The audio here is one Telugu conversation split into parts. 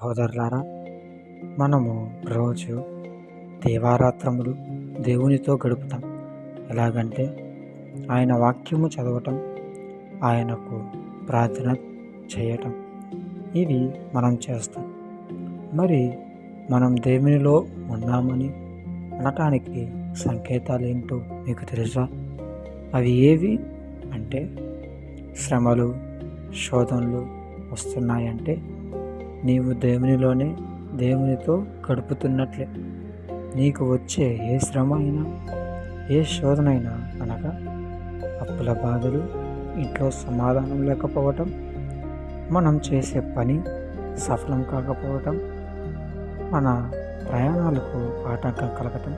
సహోదరులారా మనము రోజు దేవారాత్రములు దేవునితో గడుపుతాం. ఎలాగంటే ఆయన వాక్యము చదవటం ఆయనకు ప్రార్థన చేయటం. ఇవి మనం చేస్తాం. మరి మనం దేవునిలో ఉన్నామని అనటానికి సంకేతాలు ఏంటో మీకు తెలుసా? అవి ఏవి అంటే శ్రమలు శోధనలు వస్తున్నాయంటే నీవు దేవునిలోనే దేవునితో గడుపుతున్నట్లే. నీకు వచ్చే ఏ శ్రమ అయినా ఏ శోధన అయినా అనగా అప్పుల బాధలు ఇంట్లో సమాధానం లేకపోవటం మనం చేసే పని సఫలం కాకపోవటం మన ప్రయాణాలకు ఆటంకం కలగటం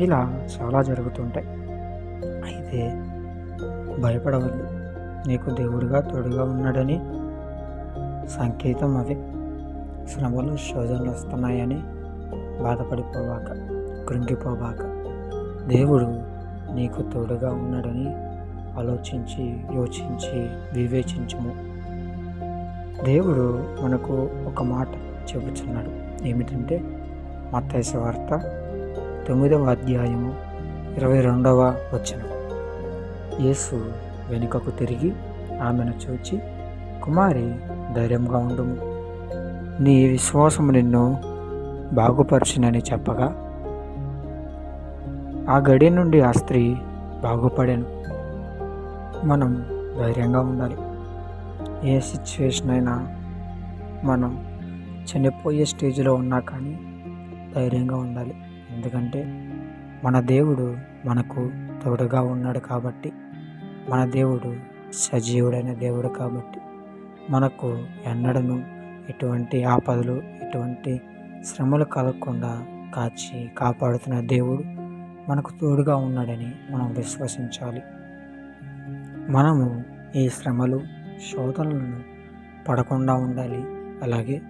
ఇలా చాలా జరుగుతుంటాయి. అయితే భయపడవద్దు. నీకు దేవుడిగా తోడుగా ఉన్నాడని సంకేతం అవి శ్రమలు శోధనలు వస్తున్నాయని బాధపడిపోవాక కృంగిపోవాక. దేవుడు నీకు తోడుగా ఉన్నాడని ఆలోచించి యోచించి వివేచించము. దేవుడు మనకు ఒక మాట చెబుతున్నాడు ఏమిటంటే మత్తైస వార్త తొమ్మిదవ అధ్యాయము ఇరవై రెండవ వచనం. యేసు వెనుకకు తిరిగి ఆమెను చూచి కుమారి ధైర్యంగా ఉండుము నీ విశ్వాసం నిన్ను బాగుపరిచినని చెప్పగా ఆ గడి నుండి ఆ స్త్రీ బాగుపడాను. మనం ధైర్యంగా ఉండాలి. ఏ సిచ్యువేషన్ అయినా మనం చనిపోయే స్టేజ్లో ఉన్నా కానీ ధైర్యంగా ఉండాలి. ఎందుకంటే మన దేవుడు మనకు తోడుగా ఉన్నాడు కాబట్టి మన దేవుడు సజీవుడైన దేవుడు కాబట్టి. మనకు ఎన్నడను ఎటువంటి ఆపదలు ఎటువంటి శ్రమలు కలగకుండా కాచి కాపాడుతున్న దేవుడు మనకు తోడుగా ఉన్నాడని మనం విశ్వసించాలి. మనము ఈ శ్రమలు శోధనలను పడకుండా ఉండాలి. అలాగే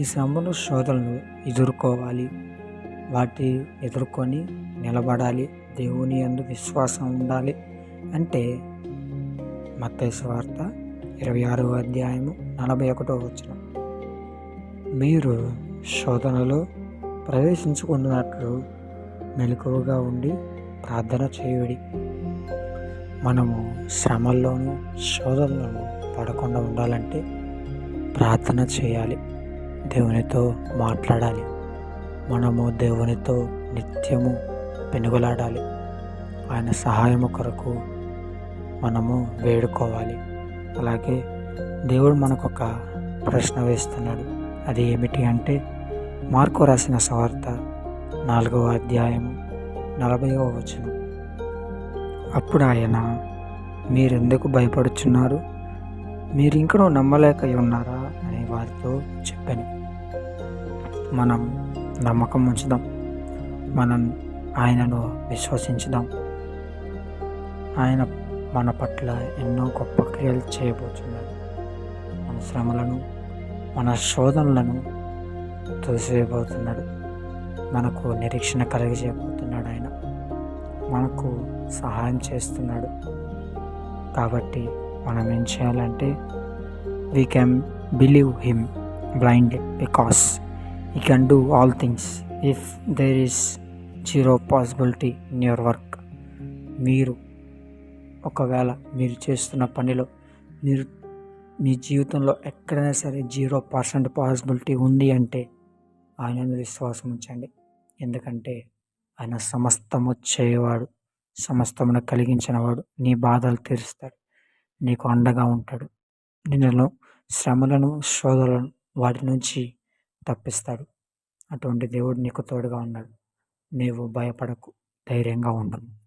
ఈ శ్రమలు శోధనలు ఎదుర్కోవాలి. వాటి ఎదుర్కొని నిలబడాలి. దేవుని అందు విశ్వాసం ఉండాలి. అంటే మత్తయి వార్త ఇరవై ఆరో అధ్యాయము నలభై ఒకటో వచ్చిన మీరు శోధనలో ప్రవేశించుకున్నట్లు మెలకువగా ఉండి ప్రార్థన చేయుడి. మనము శ్రమల్లోనూ శోధనలోనూ పడకుండా ఉండాలంటే ప్రార్థన చేయాలి. దేవునితో మాట్లాడాలి. మనము దేవునితో నిత్యము పెనుగులాడాలి. ఆయన సహాయము కొరకు మనము వేడుకోవాలి. అలాగే దేవుడు మనకు ఒక ప్రశ్న వేస్తున్నాడు. అది ఏమిటి అంటే మార్కు రాసిన స్వార్థ నాలుగవ అధ్యాయం నలభైవ వచనం. అప్పుడు ఆయన మీరెందుకు భయపడుచున్నారు? మీరు ఇంకనూ నమ్మలేక ఉన్నారా? అని వారితో చెప్పాను. మనం నమ్మకం ఉంచుదాం. మనం ఆయనను విశ్వసించుదాం. ఆయన మన పట్ల ఎన్నో గొప్ప క్రియలు చేయబోతున్నాడు మన శ్రమలను మన శోధనలను తోసివేయబోతున్నాడు మనకు నిరీక్షణ కలిగజేయబోతున్నాడు ఆయన. మనకు సహాయం చేస్తున్నాడు. కాబట్టి మనం ఏం చేయాలంటే we can believe him blind because he can do all things if there is zero possibility in your work మీరు ఒకవేళ మీరు చేస్తున్న పనిలో మీరు మీ జీవితంలో ఎక్కడైనా సరే జీరో పర్సెంట్ పాసిబిలిటీ ఉంది అంటే ఆయన విశ్వాసం ఉంచండి. ఎందుకంటే ఆయన సమస్తము చేయవాడు సమస్తమును కలిగించినవాడు నీ బాధలు తీరుస్తాడు. నీకు అండగా ఉంటాడు. నిన్ను శ్రమలను శోధలను వాటి నుంచి తప్పిస్తాడు. అటువంటి దేవుడు నీకు తోడుగా ఉన్నాడు. నీవు భయపడకు. ధైర్యంగా ఉండను